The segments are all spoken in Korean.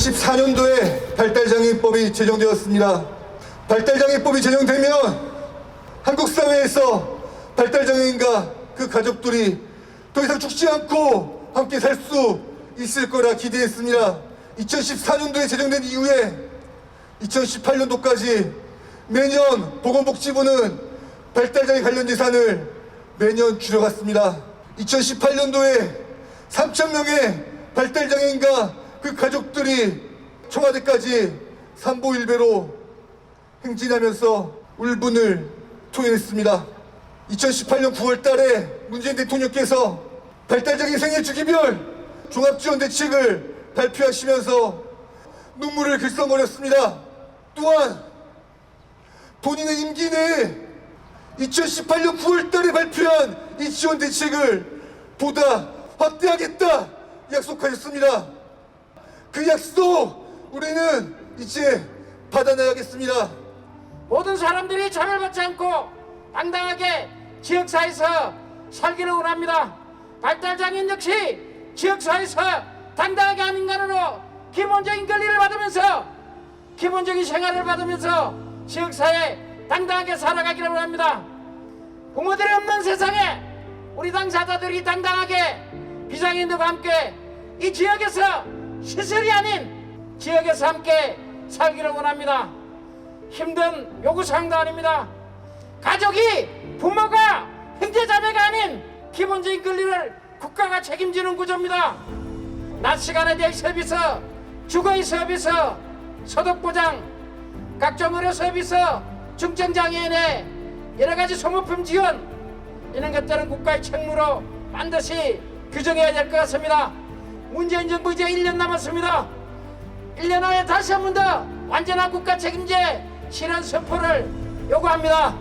2014년도에 발달장애인법이 제정되었습니다. 발달장애인법이 제정되면 한국 사회에서 발달장애인과 그 가족들이 더 이상 죽지 않고 함께 살 수 있을 거라 기대했습니다. 2014년도에 제정된 이후에 2018년도까지 매년 보건복지부는 발달장애 관련 예산을 매년 줄여갔습니다. 2018년도에 3,000명의 발달장애인과 그 가족들이 청와대까지 삼보일배로 행진하면서 울분을 토해냈습니다. 2018년 9월 달에 문재인 대통령께서 발달장애인 생애 주기별 종합지원 대책을 발표하시면서 눈물을 글썽거렸습니다. 또한 본인의 임기 내에 2018년 9월 달에 발표한 이 지원 대책을 보다 확대하겠다 약속하셨습니다. 그 약속 우리는 이제 받아내야겠습니다. 모든 사람들이 차별받지 않고 당당하게 지역사회에서 살기를 원합니다. 발달장애인 역시 지역사회에서 당당하게 한 인간으로 기본적인 권리를 받으면서 기본적인 생활을 받으면서 지역사회에 당당하게 살아가기를 원합니다. 부모들이 없는 세상에 우리 당사자들이 당당하게 비장애인들과 함께 이 지역에서 시설이 아닌 지역에서 함께 살기를 원합니다. 힘든 요구사항도 아닙니다. 가족이 부모가 형제자매가 아닌 기본적인 권리를 국가가 책임지는 구조입니다. 낮 시간에 대한 서비스, 주거의 서비스, 소득보장, 각종 의료 서비스, 중증장애인의 여러 가지 소모품 지원 이런 것들은 국가의 책무로 반드시 규정해야 될 것 같습니다. 문재인 정부 이제 1년 남았습니다. 1년 후에 다시 한 번 더 완전한 국가 책임제 실현 선포를 요구합니다.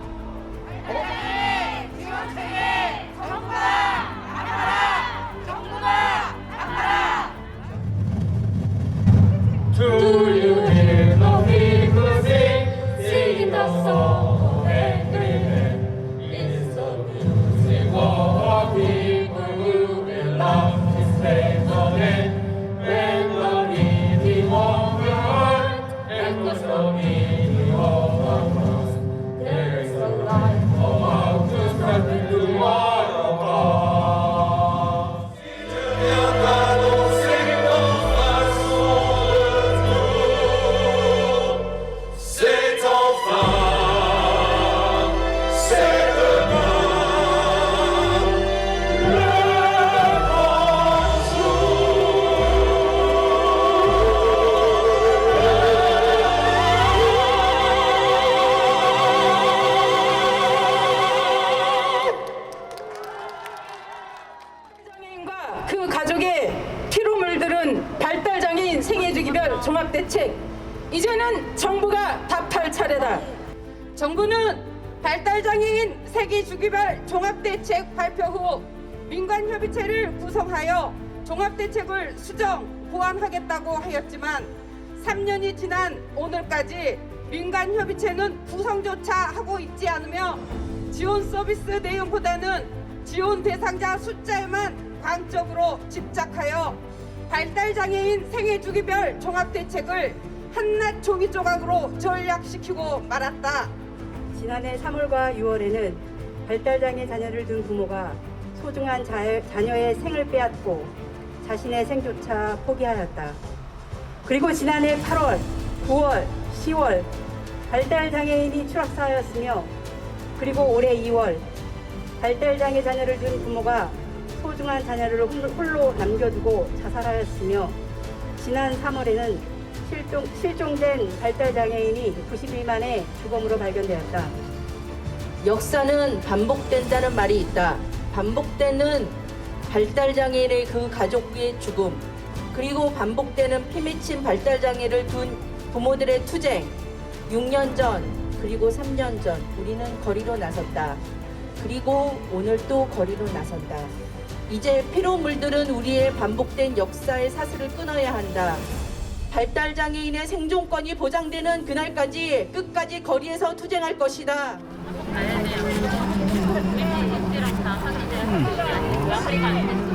생애주기별 종합 대책. 이제는 정부가 답할 차례다. 정부는 발달 장애인 생애주기별 종합 대책 발표 후 민관 협의체를 구성하여 종합 대책을 수정 보완하겠다고 하였지만 3년이 지난 오늘까지 민간 협의체는 구성조차 하고 있지 않으며 지원 서비스 내용보다는 지원 대상자 숫자에만 광적으로 집착하여 발달장애인 생애 주기별 종합대책을 한낱 종이 조각으로 전략시키고 말았다. 지난해 3월과 6월에는 발달장애 자녀를 둔 부모가 소중한 자, 자녀의 생을 빼앗고 자신의 생조차 포기하였다. 그리고 지난해 8월, 9월, 10월 발달장애인이 추락사하였으며 그리고 올해 2월 발달장애 자녀를 둔 부모가 소중한 자녀를 홀- 홀로 남겨두고 자살하였으며 지난 3월에는 실종, 실종된 발달장애인이 90일 만에 주범으로 발견되었다. 역사는 반복된다는 말이 있다. 반복되는 발달장애인의 그 가족의 죽음, 그리고 반복되는 피 맺힌 발달장애를 둔 부모들의 투쟁, 6년 전, 그리고 3년 전, 우리는 거리로 나섰다. 그리고 오늘 또 거리로 나선다. 이제 피로 물들은 우리의 반복된 역사의 사슬을 끊어야 한다. 발달 장애인의 생존권이 보장되는 그날까지 끝까지 거리에서 투쟁할 것이다. 가야. 그러니까